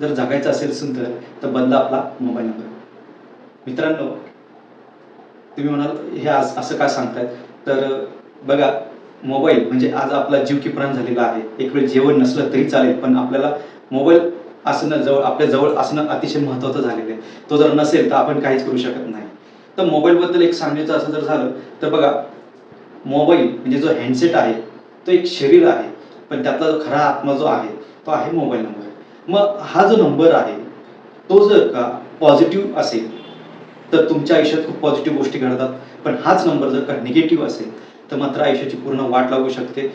जर जगायचं असेल सुंदर तर बदला आपला मोबाईल नंबर मित्रांनो तुम्ही म्हणाल हे आज असं काय सांगतायत? तर बघा मोबाईल म्हणजे आज आपला जीव की प्राण झालेला आहे. एक वेळ जेवण नसलं तरी चालेल पण आपल्याला मोबाईल असणं जवळ आपल्या जवळ असणं अतिशय महत्त्वाचं झालेलं आहे. तो जर नसेल तर आपण काहीच करू शकत नाही. तर मोबाईलबद्दल एक सांगायचं असं जर झालं तर बघा मोबाईल म्हणजे जो हँडसेट आहे तो एक शरीर आहे. पण त्यातला जो खरा आत्मा जो आहे तो आहे मोबाईल नंबर मग हा जो नंबर आहे तो जर का पॉझिटिव्ह असेल तर तुमच्या आयुष्यात खूप पॉझिटिव्ह गोष्टी घडतात. पण हाच नंबर जर का निगेटिव्ह असेल तर मात्र आयुष्याची पूर्ण वाट लागू शकते.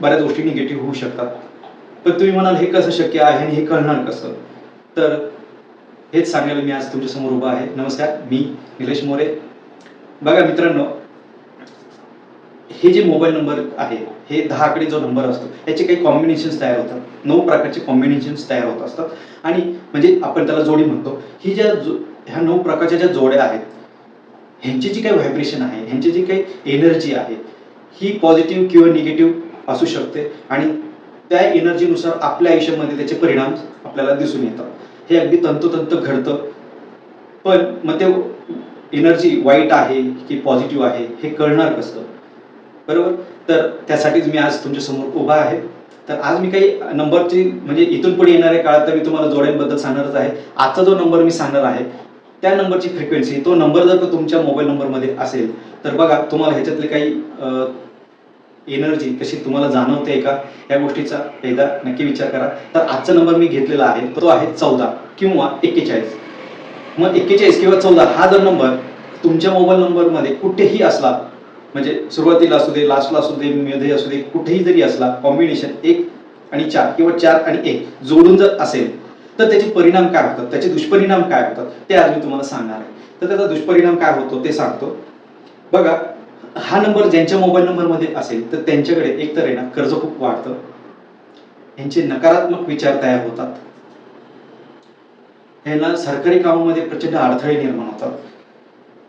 बऱ्याच गोष्टी निगेटिव्ह होऊ शकतात. पण तुम्ही म्हणाल हे कसं शक्य आहे आणि हे कळणार कसं? तर हेच सांगायला मी आज तुमच्यासमोर उभा आहे. नमस्कार मी निलेश मोरे. बघा मित्रांनो हे जे मोबाईल नंबर आहे हे दहाकडे जो नंबर असतो याचे काही कॉम्बिनेशन्स तयार होतात. नऊ प्रकारचे कॉम्बिनेशन्स तयार होत असतात. आणि म्हणजे आपण त्याला जोडी म्हणतो. ही ज्या जो ह्या नऊ प्रकारच्या ज्या जोड्या आहेत ह्यांची जी काही व्हायब्रेशन आहे ह्यांची जी काही एनर्जी आहे ही पॉझिटिव्ह किंवा निगेटिव्ह असू शकते. आणि त्या एनर्जीनुसार आपल्या आयुष्यामध्ये त्याचे परिणाम आपल्याला दिसून येतात. हे अगदी तंतोतंत घडतं. पण मग ते एनर्जी वाईट आहे की पॉझिटिव्ह आहे हे कळणार कसं? बरोबर? तर त्यासाठीच मी आज तुमच्यासमोर उभा आहे. तर आज मी काही नंबरची म्हणजे इथून पुढे येणाऱ्या काळात तर मी तुम्हाला जोड्यांबद्दल सांगणारच आहे. आजचा जो नंबर मी सांगणार आहे त्या नंबरची फ्रिक्वेन्सी तो नंबर जर का तुमच्या मोबाईल नंबरमध्ये असेल तर बघा तुम्हाला ह्याच्यातले काही एनर्जी कशी तुम्हाला जाणवते का? या गोष्टीचा एकदा नक्की विचार करा. तर आजचा नंबर मी घेतलेला आहे तो आहे चौदा किंवा एक्केचाळीस. मग एक्केचाळीस किंवा चौदा हा जर नंबर तुमच्या मोबाईल नंबरमध्ये कुठेही असला म्हणजे सुरुवातीला असू दे लास्टला असू दे मध्ये असू दे कुठेही जरी असला कॉम्बिनेशन एक आणि चार किंवा चार आणि एक जोडून जर असेल तर त्याचे परिणाम काय होतात? त्याचे दुष्परिणाम काय होतात? ते आज मी तुम्हाला सांगणार आहे. तर त्याचा दुष्परिणाम काय होतो ते सांगतो. बघा हा नंबर ज्यांच्या मोबाईल नंबरमध्ये असेल तर त्यांच्याकडे एकतर आहे ना कर्ज खूप वाढतं. यांचे नकारात्मक विचार तयार होतात. यांना सरकारी कामामध्ये प्रचंड अडथळे निर्माण होतात.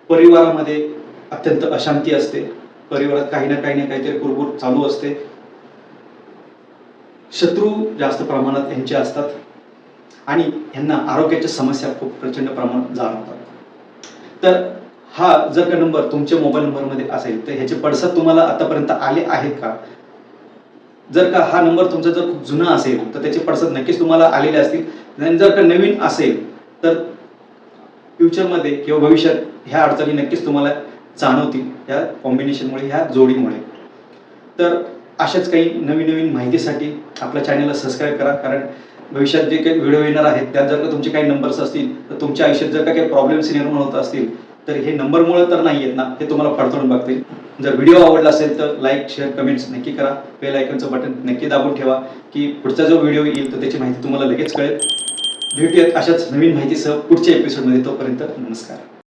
परिवारामध्ये अत्यंत अशांती असते. परिवारात काही ना काही ना काहीतरी कुरबुर चालू असते. शत्रू जास्त प्रमाणात यांचे असतात. आणि यांना आरोग्याच्या समस्या खूप प्रचंड प्रमाणात जाणवतात. तर हा जर का नंबर तुमच्या मोबाईल नंबरमध्ये असेल तर ह्याचे पडसाद तुम्हाला आतापर्यंत आले आहेत का? जर का हा नंबर तुमचा जर खूप जुना असेल तर त्याचे पडसाद नक्कीच तुम्हाला आलेले असतील. आणि जर का नवीन असेल तर फ्युचरमध्ये किंवा भविष्यात ह्या अडचणी नक्कीच तुम्हाला जाणवतील या कॉम्बिनेशनमुळे ह्या जोडीमुळे. तर अशाच काही नवीन नवीन माहितीसाठी आपल्या चॅनलला सबस्क्राईब करा. कारण भविष्यात जे काही व्हिडिओ येणार आहेत त्यात जर का तुमचे काही नंबर्स असतील तर तुमच्या आयुष्यात जर का काही प्रॉब्लेम्स निर्माण होत असतील तर हे नंबरमुळे तर नाही आहेत ना हे तुम्हाला पडताळून बघतील. जर व्हिडिओ आवडला असेल तर लाईक शेअर कमेंट्स नक्की करा. बेल आयकनचं बटन नक्की दाबून ठेवा की पुढचा जो व्हिडिओ येईल तर त्याची माहिती तुम्हाला लगेच कळेल. भेटूयात अशाच नवीन माहितीसह पुढच्या एपिसोडमध्ये तोपर्यंत नमस्कार.